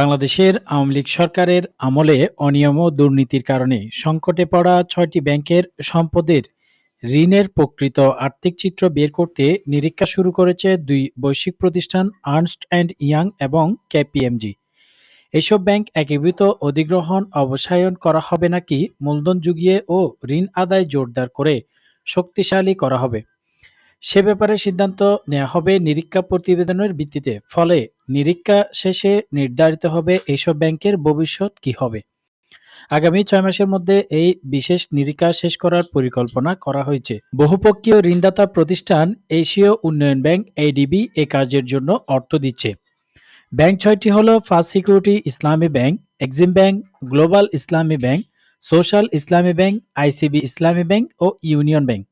বাংলাদেশের আওয়ামী লীগ সরকারের আমলে অনিয়ম ও দুর্নীতির কারণে সংকটে পড়া ছয়টি ব্যাংকের সম্পদের ঋণের প্রকৃত আর্থিক চিত্র বের করতে নিরীক্ষা শুরু করেছে দুই বৈশ্বিক প্রতিষ্ঠান আর্নস্ট অ্যান্ড ইয়াং এবং কেপিএমজি। এসব ব্যাংক একীভূত অধিগ্রহণ অবসায়ন করা হবে নাকি, মূলধন যুগিয়ে ও ঋণ আদায় জোরদার করে শক্তিশালী করা হবে। সে ব্যাপারে সিদ্ধান্ত নেওয়া হবে নিরীক্ষা প্রতিবেদনের ভিত্তিতে। ফলে নিরীক্ষা শেষে নির্ধারিত হবে এইসব ব্যাংকের ভবিষ্যৎ কি হবে। আগামী ছয় মাসের মধ্যে এই বিশেষ নিরীক্ষা শেষ করার পরিকল্পনা করা হয়েছে। বহুপক্ষীয় ঋণদাতা প্রতিষ্ঠান এশীয় উন্নয়ন ব্যাংক এডিবি এ কাজের জন্য অর্থ দিচ্ছে। ব্যাংক ছয়টি হল First Security Islami Bank, Exim Bank, Global Islami Bank, Social Islami Bank, ICB Islami Bank ও ইউনিয়ন ব্যাংক।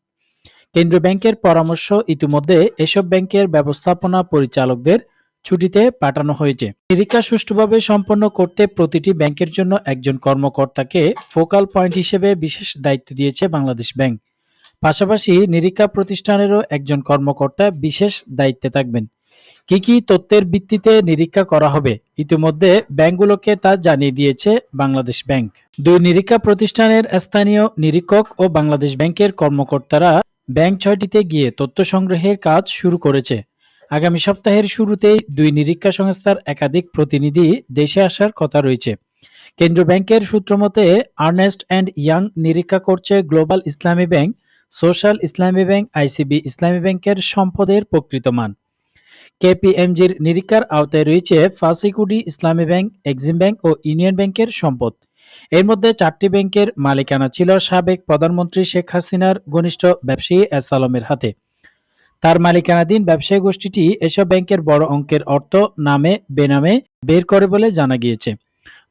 কেন্দ্রীয় ব্যাংকের পরামর্শ ইতিমধ্যে এসব ব্যাংকের ব্যবস্থাপনা পরিচালকদের ছুটিতে পাঠানো হয়েছে। নিরীক্ষা সুষ্ঠুভাবে সম্পন্ন করতে প্রতিটি ব্যাংকের জন্য একজন কর্মকর্তাকে ফোকাল পয়েন্ট হিসেবে বিশেষ দায়িত্ব দিয়েছে বাংলাদেশ ব্যাংক। পাশাপাশি নিরীক্ষা প্রতিষ্ঠানেরও একজন কর্মকর্তা বিশেষ দায়িত্বে থাকবেন। কি কি তথ্যের ভিত্তিতে নিরীক্ষা করা হবে ইতিমধ্যে ব্যাংকগুলোকে তা জানিয়ে দিয়েছে বাংলাদেশ ব্যাংক। দুই নিরীক্ষা প্রতিষ্ঠানের স্থানীয় নিরীক্ষক ও বাংলাদেশ ব্যাংকের কর্মকর্তারা ব্যাংক ছয়টিতে গিয়ে তথ্য সংগ্রহের কাজ শুরু করেছে। আগামী সপ্তাহের শুরুতেই দুই নিরীক্ষা সংস্থার একাধিক প্রতিনিধি দেশে আসার কথা রয়েছে। কেন্দ্র ব্যাংকের সূত্রমতে আর্নেস্ট অ্যান্ড ইয়াং নিরীক্ষা করছে Global Islami Bank, Social Islami Bank, ICB Islami ব্যাংকের সম্পদের প্রকৃত মান। কেপিএমজির নিরীক্ষার আওতায় রয়েছে ফাসিকুডি ইসলামী ব্যাংক, এক্সিম ব্যাংক ও ইউনিয়ন ব্যাংকের সম্পদ। এর মধ্যে চারটি ব্যাংকের মালিকানা ছিল সাবেক প্রধানমন্ত্রী শেখ হাসিনার ঘনিষ্ঠ ব্যবসায়ী এস আলমের হাতে। তার মালিকানাধীন ব্যবসায়ী গোষ্ঠীটি এসব ব্যাংকের বড় অঙ্কের অর্থ নামে, বেনামে বের করে বলে জানা গিয়েছে।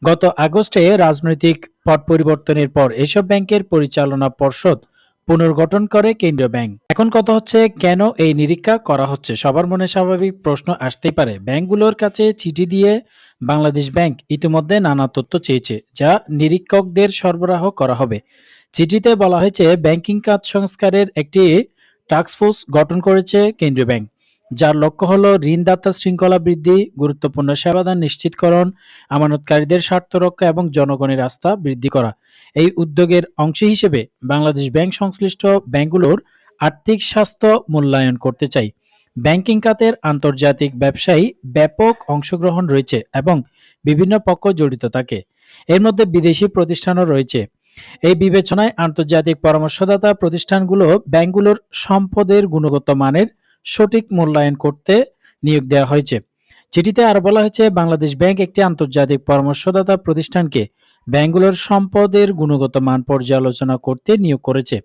গত আগস্টে রাজনৈতিক পট পরিবর্তনের পর এসব ব্যাংকের পরিচালনা পর্ষদ পুনর্গঠন করে কেন্দ্রীয় ব্যাংক। এখন কথা হচ্ছে, কেন এই নিরীক্ষা করা হচ্ছে? সবার মনে স্বাভাবিক প্রশ্ন আসতেই পারে। ব্যাংকগুলোর কাছে চিঠি দিয়ে বাংলাদেশ ব্যাংক ইতিমধ্যে নানা তথ্য চেয়েছে, যা নিরীক্ষকদের সরবরাহ করা হবে। চিঠিতে বলা হয়েছে, ব্যাংকিং কাজ সংস্কারের একটি টাস্কফোর্স গঠন করেছে কেন্দ্রীয় ব্যাংক। যার লক্ষ্য হল ঋণদাতা শৃঙ্খলা বৃদ্ধি, গুরুত্বপূর্ণ সেবাদান নিশ্চিতকরণ, আমানতকারীদের স্বার্থ রক্ষা এবং জনগণের আস্থা বৃদ্ধি করা। এই উদ্যোগের অংশ হিসেবে বাংলাদেশ ব্যাংক সংশ্লিষ্ট ব্যাংকগুলোর আর্থিক স্বাস্থ্য মূল্যায়ন করতে চাই। ব্যাংকিং খাতের আন্তর্জাতিক ব্যবসায়ী ব্যাপক অংশগ্রহণ রয়েছে এবং বিভিন্ন পক্ষ জড়িত থাকে। এর মধ্যে বিদেশি প্রতিষ্ঠানও রয়েছে। এই বিবেচনায় আন্তর্জাতিক পরামর্শদাতা প্রতিষ্ঠানগুলো ব্যাংকগুলোর সম্পদের গুণগত মানের সঠিক মূল্যায়ন করতে নিয়োগ দেওয়া হয়েছে। চিঠিতে আরও বলা হয়েছে, বাংলাদেশ ব্যাংক একটি আন্তর্জাতিক পরামর্শদাতা প্রতিষ্ঠানকে ব্যাংকগুলোর সম্পদের গুণগত মান পর্যালোচনা করতে নিয়োগ করেছে।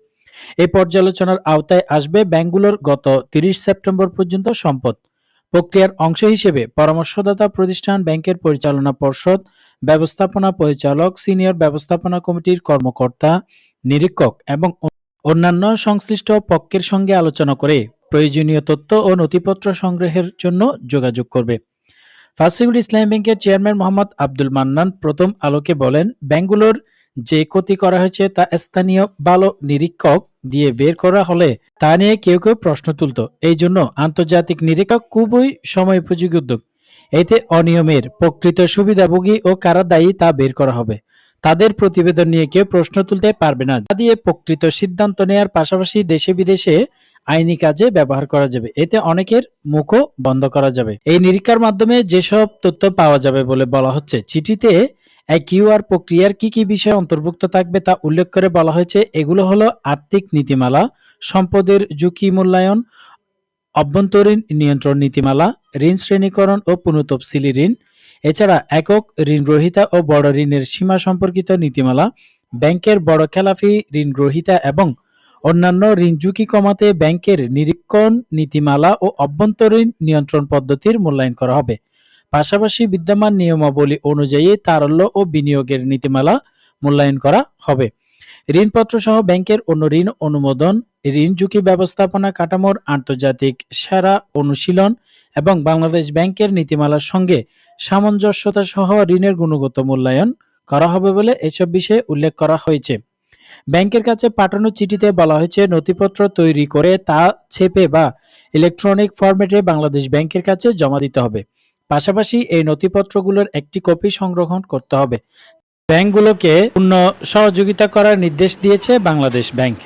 এই পর্যালোচনার আওতায় আসবে ব্যাংকগুলোর গত তিরিশ সেপ্টেম্বর পর্যন্ত সম্পদ। প্রক্রিয়ার অংশ হিসেবে পরামর্শদাতা প্রতিষ্ঠান ব্যাংকের পরিচালনা পর্ষদ, ব্যবস্থাপনা পরিচালক, সিনিয়র ব্যবস্থাপনা কমিটির কর্মকর্তা, নিরীক্ষক এবং অন্যান্য সংশ্লিষ্ট পক্ষের সঙ্গে আলোচনা করে প্রয়োজনীয় তথ্য ও নথিপত্র সংগ্রহের জন্য যোগাযোগ করবে। ফার্স্ট ইসলামী ব্যাংকের চেয়ারম্যান মোহাম্মদ আব্দুল মান্নান প্রথম আলোকে বলেন ব্যাংকগুলোর যে ক্ষতি করা হয়েছে তা স্থানীয় ভালো নিরীক্ষক দিয়ে বের করা হলে তা নিয়ে কেউ কেউ প্রশ্ন তুলত। এই জন্য আন্তর্জাতিক নিরীক্ষক খুবই সময় উপযোগী উদ্যোগ। এতে অনিয়মের প্রকৃত সুবিধাভোগী ও কারা দায়ী তা বের করা হবে। তাদের প্রতিবেদন নিয়ে কেউ প্রশ্ন তুলতে পারবে না। তা দিয়ে প্রকৃত সিদ্ধান্ত নেয়ার পাশাপাশি দেশে বিদেশে আইনি কাজে ব্যবহার করা যাবে। এতে অনেকের মুখও বন্ধ করা যাবে। এই নিরীক্ষার মাধ্যমে যেসব তথ্য পাওয়া যাবে বলে বলা হচ্ছে, চিঠিতে কিউআর প্রক্রিয়ার কি কি বিষয় অন্তর্ভুক্ত থাকবে তা উল্লেখ করে বলা হয়েছে, এগুলো হলো আর্থিক নীতিমালা, সম্পদের ঝুঁকি মূল্যায়ন, অভ্যন্তরীণ নিয়ন্ত্রণ নীতিমালা, ঋণ শ্রেণীকরণ ও পুনঃতফসিলি ঋণ এছাড়া একক ঋণ গ্রহীতা ও বড় ঋণের সীমা সম্পর্কিত নীতিমালা, ব্যাংকের বড় খেলাফি ঋণ গ্রহীতা এবং অন্যান্য ঋণ ঝুঁকি কমাতে ব্যাংকের নিরীক্ষণ নীতিমালা ও অভ্যন্তরীণ নিয়ন্ত্রণ পদ্ধতির মূল্যায়ন করা হবে। পাশাপাশি বিদ্যমান নিয়মাবলী অনুযায়ী তারল্য ও বিনিয়োগের নীতিমালা মূল্যায়ন করা হবে। ঋণপত্র সহ ব্যাংকের অন্য ঋণ অনুমোদন, ঋণ ঝুঁকি ব্যবস্থাপনা কাঠামোর আন্তর্জাতিক সেরা অনুশীলন এবং বাংলাদেশ ব্যাংকের নীতিমালার সঙ্গে সামঞ্জস্যতা সহ ঋণের গুণগত মূল্যায়ন করা হবে বলে এসব বিষয়ে উল্লেখ করা হয়েছে। ব্যাংকের কাছে পাঠানো চিঠিতে বলা হয়েছে, নথিপত্র তৈরি করে তা ছেপে বা ইলেকট্রনিক ফরম্যাটে বাংলাদেশ ব্যাংকের কাছে জমা দিতে হবে। পাশাপাশি এই নথিপত্রগুলোর একটি কপি সংগ্রহণ করতে হবে। ব্যাংকগুলোকে পূর্ণ সহযোগিতা করার নির্দেশ দিয়েছে বাংলাদেশ ব্যাংক।